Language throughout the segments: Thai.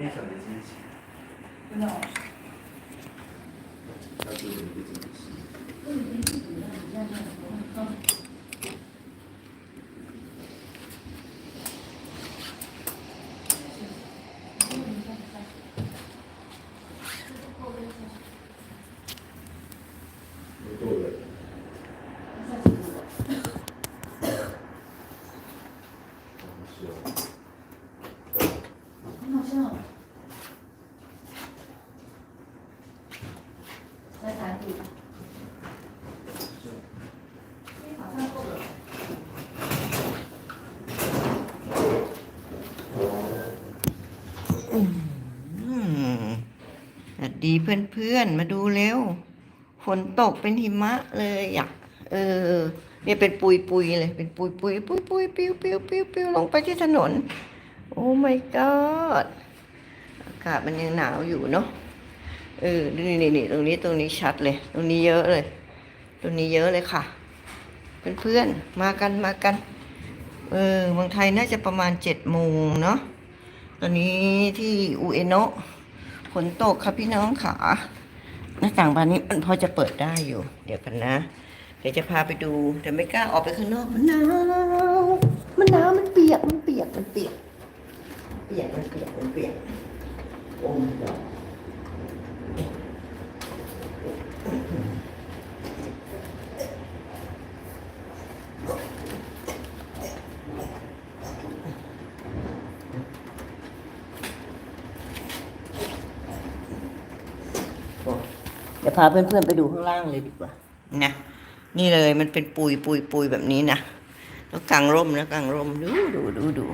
非常的惊喜，真的哦。它给我 ภาษาอังกฤษนี่พวกอสดีเพื่อนๆ มาดูเร็ว ฝนตกเป็นหิมะเลยอยากเออ เนี่ยเป็นปุยปุยเลย เป็นปุยปุยปุยปุยปิ้วปิ้วปิ้วปิ้วลงไปที่ถนน โอ้ my god อากาศมันยังหนาวอยู่เนาะ เออ นี่นี่นี่ตรงนี้ตรงนี้ชัดเลย ตรงนี้เยอะเลย ตรงนี้เยอะเลยค่ะ เพื่อนๆ มากันมากัน เออเมืองไทยน่าจะประมาณเจ็ดโมงเนาะ ตอนนี้ที่อุเอโนะฝนตกครับพี่น้องขาหน้าต่างบานนี้มันพอจะเปิดได้อยู่ เดี๋ยวกันนะ เดี๋ยวจะพาไปดู แต่ไม่กล้าออกไปข้างนอก มันหนาว มันหนาว มันเปียก มันเปียก มันเปียก เปียกมันเปียกมันเปียกโอ้ยดอก เดี๋ยวพาเพื่อนๆไปดูข้างล่างเลยดีกว่านะนี่เลยมันเป็นปุยปุยปุยแบบนี้นะแล้วกางร่มนะกางร่มดูดูดูดู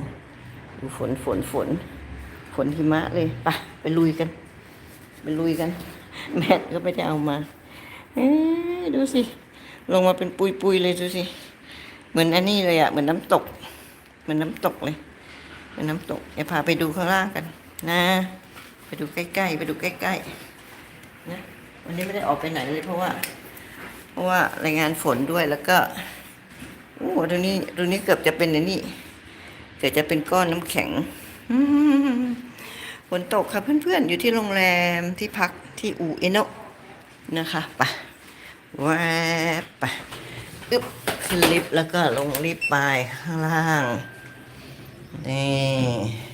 ดูฝนฝนฝนฝนหิมะเลยไปไปลุยกันไปลุยกัน แมทก็ไม่ได้เอามาเอ๊ะดูสิ ลงมาเป็นปุยปุยเลยดูสิ เหมือนอันนี้เลยอะเหมือนน้ำตก เหมือนน้ำตกเลยเหมือนน้ำตกเดี๋ยวพาไปดูข้างล่างกัน นะ ไปดูใกล้ๆไปดูใกล้ๆนะ วันนี้ไม่ได้ออกไปไหนเลยเพราะว่า เพราะว่ารายงานฝนด้วยแล้วก็โอ้ตรงนี้ตรงนี้เกือบจะเป็นนนี้เกิดจะเป็นก้อนน้ำแข็งฝนตกค่ะเพื่อนๆ อยู่ที่โรงแรมที่พักที่อูเอโนะนะคะไปแวบไปอึ๊บขึ้นลิฟต์แล้วก็ลงลิฟต์ไปข้างล่างนี่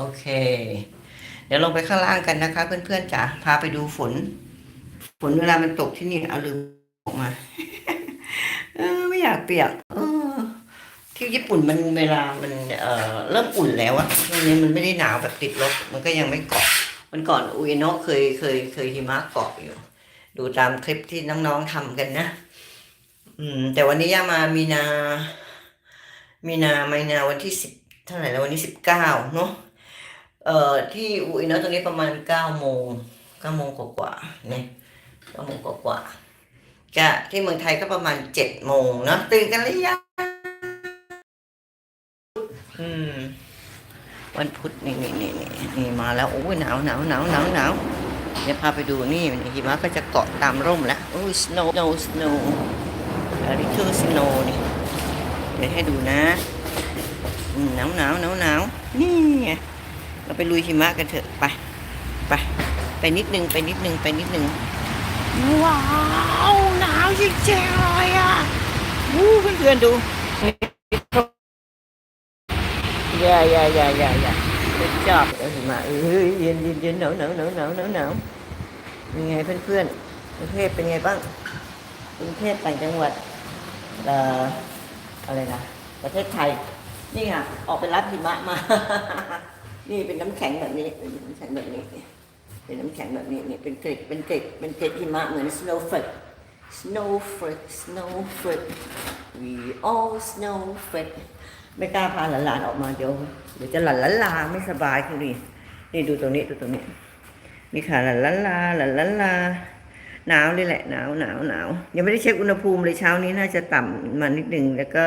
โอเค เดี๋ยวลงไปข้างล่างกันนะคะ เพื่อนๆจ๋าพาไปดูฝน ฝนเวลามันตกที่นี่เอาลืมออกมาเออไม่อยากเปียกเออที่ญี่ปุ่นมันเวลามันเอ่อเริ่มอุ่นแล้วอะช่วงนี้มันไม่ได้หนาวแบบติดลบมันก็ยังไม่เกาะมันก่อนอุยโนะเคยเคยเคยหิมะเกาะอยู่ ดูตามคลิปที่น้องๆทำกันนะ อืม แต่วันนี้ย่ามามีนา มีนาไมนาวันที่สิบเท่าไหร่แล้ววันนี้สิบเก้าเนาะ เอ่อที่อุยเนาะตรงนี้ประมาณเก้าโมงเก้าโมงกว่าๆเนี่ยเก้าโมงกว่าๆจะที่เมืองไทยก็ประมาณเจ็ดโมงเนาะตื่นกันหรือยังอืมวันพุธนี่นี่นี่นี่นี่มาแล้วโอ้ยหนาวหนาวหนาวหนาวหนาวเดี๋ยวพาไปดูนี่หิมะก็จะเกาะตามร่มแล้วโอ้ย snow snow snow a little snow นี่เดี๋ยวให้ดูนะหนาวหนาวหนาวหนาวนี่ไง เราไปลุยหิมะกันเถอะไปไปไปนิดนึงไปนิดนึงไปนิดนึงว้าวหนาวจริงๆเลยอะวู้เพื่อนๆดูอย่าอย่าอย่าอย่าอย่าเป็นจอบเอาหิมะเอ้ยเย็นเย็นเย็นหนาวหนาวหนาวหนาวหนาวหนาวยังไงเพื่อนๆกรุงเทพเป็นไงบ้างกรุงเทพต่างจังหวัดเอ่ออะไรนะประเทศไทยนี่ค่ะออกไปรับหิมะมา นี่เป็นน้ำแข็งแบบนี้เป็นน้ำแข็งแบบนี้ เป็นน้ำแข็งแบบนี้นี่เป็นเกล็ดเป็นเกล็ดเป็นเกล็ดหิมะเหมือน snowflake snowflake snowflake we all snowflake ไม่กล้าพาหลานๆออกมาเดี๋ยวเดี๋ยวจะหลันล้านลาไม่สบายคุณนี่นี่ดูตรงนี้ดูตรงนี้นี่ค่ะหลันล้านลาหลันล้านลาหนาวเลยแหละหนาวหนาวหนาวยังไม่ได้เช็คอุณหภูมิเลยเช้านี้น่าจะต่ำมานิดนึงแล้วก็